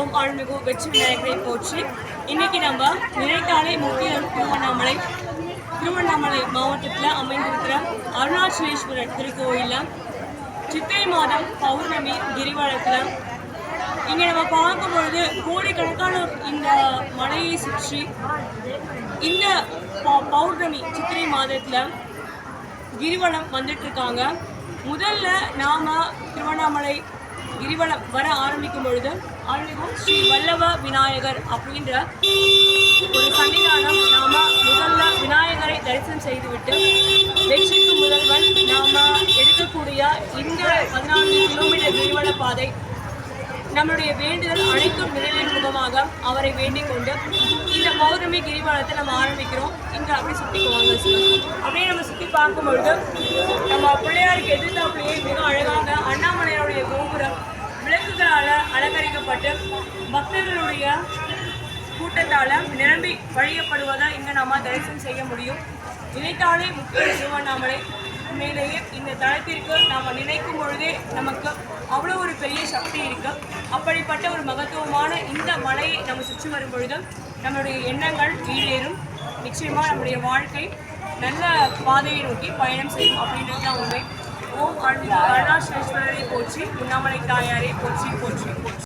ஓம் அருள்மிகு வெற்றி விநாயகரை போற்றி இன்னைக்கு நம்ம நினைத்தாலே முக்கிய திருவண்ணாமலை. திருவண்ணாமலை மாவட்டத்தில் அமைந்திருக்கிற அருணாச்சலேஸ்வரர் திருக்கோயிலில் சித்திரை மாதம் பௌர்ணமி கிரிவலத்தில் இங்கே நம்ம பார்க்கும் பொழுது இந்த மலையை சுற்றி இந்த பௌர்ணமி சித்திரை மாதத்தில் கிரிவலம் வந்துட்டு இருக்காங்க. முதல்ல நாம திருவண்ணாமலை கிரிவலம் வர ஆரம்பிக்கும் பொழுது அருள்மிகு ஸ்ரீ வல்லவ விநாயகர் அப்படின்ற ஒரு சன்னிதானம் நாம முதல்ல விநாயகரை தரிசனம் செய்துவிட்டு வெற்றிக்கு முதல்வன் நாம எடுக்கக்கூடிய இந்த பதினான்கு கிலோமீட்டர் கிரிவல பாதை நம்மளுடைய வேண்டுதல் அனைத்தும் நிறைவேறும் முகமாக அவரை வேண்டிக் கொண்டு இந்த பௌர்ணமி கிரிவலத்தை நம்ம ஆரம்பிக்கிறோம். இங்கே அப்படியே சுற்றி போவாங்க அப்படியே நம்ம சுற்றி பார்க்கும் பொழுது நம்ம பிள்ளையாருக்கு எதிர்த்தாப்புலேயே மிக அழகாக அலங்கரிக்கப்பட்டு பக்தர்களுடைய கூட்டத்தால் நிரம்பி வழியப்படுவதை இங்கே நாம் தரிசனம் செய்ய முடியும். நினைத்தாலே முக்கிய திருவண்ணாமலை உண்மையிலேயே இந்த தளத்திற்கு நாம் நினைக்கும் பொழுதே நமக்கு அவ்வளோ ஒரு பெரிய சக்தி இருக்கு. அப்படிப்பட்ட ஒரு மகத்துவமான இந்த மலையை நம்ம சுற்றி வரும் பொழுது நம்மளுடைய எண்ணங்கள் ஈடேறும். நிச்சயமாக நம்முடைய வாழ்க்கை நல்ல பாதையை நோக்கி பயணம் செய்யும் அப்படின்றது தான் உண்மை. ஓம் அருணாச்சலேஸ்வரரை போற்றி உண்ணாமலை தாயாரை போற்றி போற்றி போற்றி